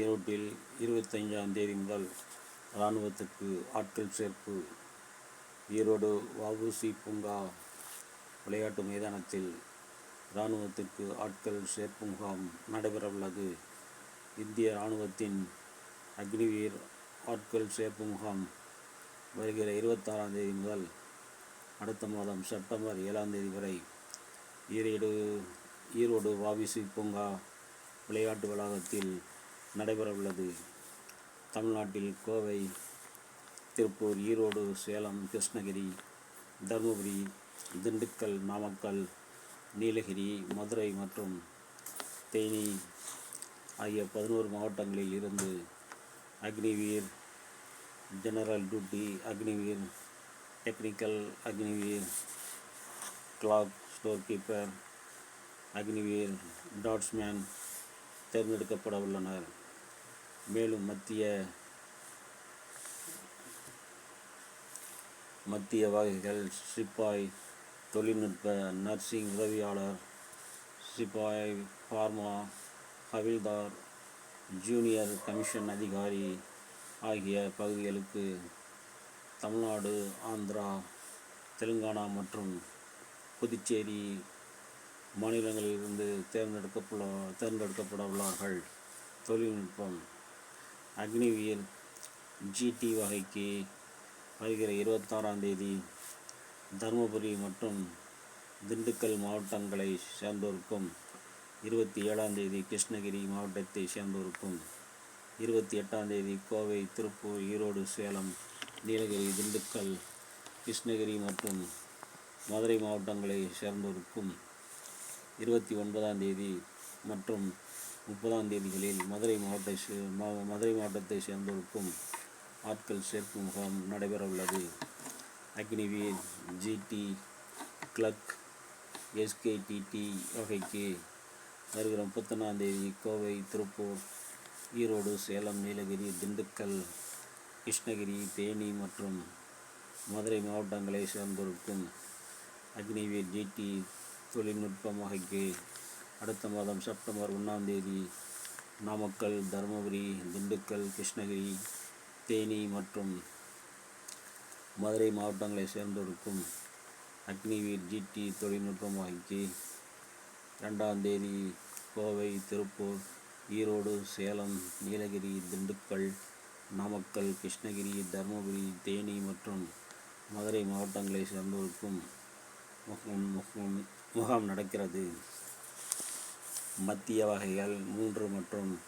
ஈரோட்டில் இருபத்தைஞ்சாம் தேதி முதல் இராணுவத்துக்கு ஆட்கள் சேர்ப்பு. ஈரோடு வஉசி பூங்கா விளையாட்டு மைதானத்தில் இராணுவத்திற்கு ஆட்கள் சேர்ப்பு முகாம் நடைபெறவுள்ளது. இந்திய இராணுவத்தின் அக்னிவீர் ஆட்கள் சேர்ப்பு முகாம் வருகிற இருபத்தாறாம் தேதி முதல் அடுத்த மாதம் செப்டம்பர் ஏழாம் தேதி வரை ஈரோடு ஈரோடு வாவிசி பூங்கா விளையாட்டு வளாகத்தில் நடைபெறவுள்ளது. தமிழ்நாட்டில் கோவை திருப்பூர் ஈரோடு சேலம் கிருஷ்ணகிரி தருமபுரி திண்டுக்கல் நாமக்கல் நீலகிரி மதுரை மற்றும் தேனி ஆகிய பதினோரு மாவட்டங்களில் இருந்து Agniveer general duty Agniveer technical Agniveer clerk store keeper Agniveer tradesman தேர்ந்தெடுக்கப்பட உள்ளனர். மேலும் மத்திய மத்திய வகைகள் சிப்பாய் தொழில்நுட்ப நர்சிங் உதவியாளர் சிப்பாய் ஃபார்மா ஹவில்தார் ஜூனியர் கமிஷன் அதிகாரி ஆகிய பகுதிகளுக்கு தமிழ்நாடு ஆந்திரா தெலுங்கானா மற்றும் புதுச்சேரி மாநிலங்களிலிருந்து தேர்ந்தெடுக்கப்பட தேர்ந்தெடுக்கப்பட உள்ளார்கள் தொழில்நுட்பம். அக்னிவீர் ஜிடி வகைக்கு வருகிற இருபத்தாறாம் தேதி தருமபுரி மற்றும் திண்டுக்கல் மாவட்டங்களை சேர்ந்தோருக்கும் இருபத்தி ஏழாம் தேதி கிருஷ்ணகிரி மாவட்டத்தை சேர்ந்தோருக்கும் இருபத்தி எட்டாம் தேதி கோவை திருப்பூர் ஈரோடு சேலம் நீலகிரி திண்டுக்கல் கிருஷ்ணகிரி மற்றும் மதுரை மாவட்டங்களை சேர்ந்தோருக்கும் இருபத்தி ஒன்பதாம் தேதி மற்றும் முப்பதாம் தேதிகளில் மதுரை மாவட்டத்தை சே- மா- மதுரை மாவட்டத்தை சேர்ந்தோருக்கும் ஆட்கள் சேர்ப்பு முகாம் நடைபெறவுள்ளது. அக்னிவீர் ஜிடி கிளக் எஸ்கேடிடி வகைக்கு வருகிற முப்பத்தொன்னாம் தேதி கோவை திருப்பூர் ஈரோடு சேலம் நீலகிரி திண்டுக்கல் கிருஷ்ணகிரி தேனி மற்றும் மதுரை மாவட்டங்களை சேர்ந்தோருக்கும் அக்னிவீர் ஜிடி தொழில்நுட்பம் வகைக்கு அடுத்த மாதம் செப்டம்பர் ஒன்றாம் தேதி நாமக்கல் தருமபுரி திண்டுக்கல் கிருஷ்ணகிரி தேனி மற்றும் மதுரை மாவட்டங்களை சேர்ந்திருக்கும் அக்னிவீர் ஜிடி தொழில்நுட்பம் வாங்கி ரெண்டாம் தேதி கோவை திருப்பூர் ஈரோடு சேலம் நீலகிரி திண்டுக்கல் நாமக்கல் கிருஷ்ணகிரி தருமபுரி தேனி மற்றும் மதுரை மாவட்டங்களை சேர்ந்தோருக்கும் முகாம் முகாம் முகாம் நடக்கிறது. மத்திய வகைகள் மூன்று மற்றும்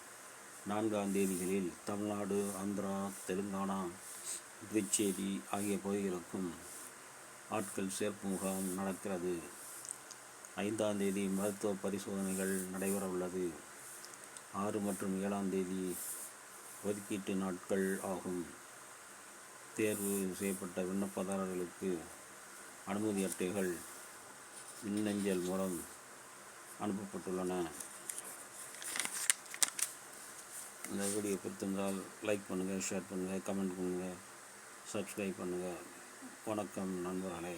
நான்காம் தேதிகளில் தமிழ்நாடு ஆந்திரா தெலுங்கானா புதுச்சேரி ஆகிய பகுதிகளுக்கும் ஆட்கள் சேர்ப்பு முகாம் நடக்கிறது. ஐந்தாம் தேதி மருத்துவ பரிசோதனைகள் நடைபெற உள்ளது. ஆறு மற்றும் ஏழாம் தேதி ஒதுக்கீட்டு நாட்கள் ஆகும். தேர்வு செய்யப்பட்ட விண்ணப்பதாரர்களுக்கு அனுமதி அட்டைகள் மின்னஞ்சல் மூலம் அனுப்பப்பட்டுள்ளன. இந்த வீடியோ பிடித்திருந்தால் லைக் பண்ணுங்கள் ஷேர் பண்ணுங்கள் கமெண்ட் பண்ணுங்கள் சப்ஸ்கிரைப் பண்ணுங்கள் வணக்கம் நண்பர்களே.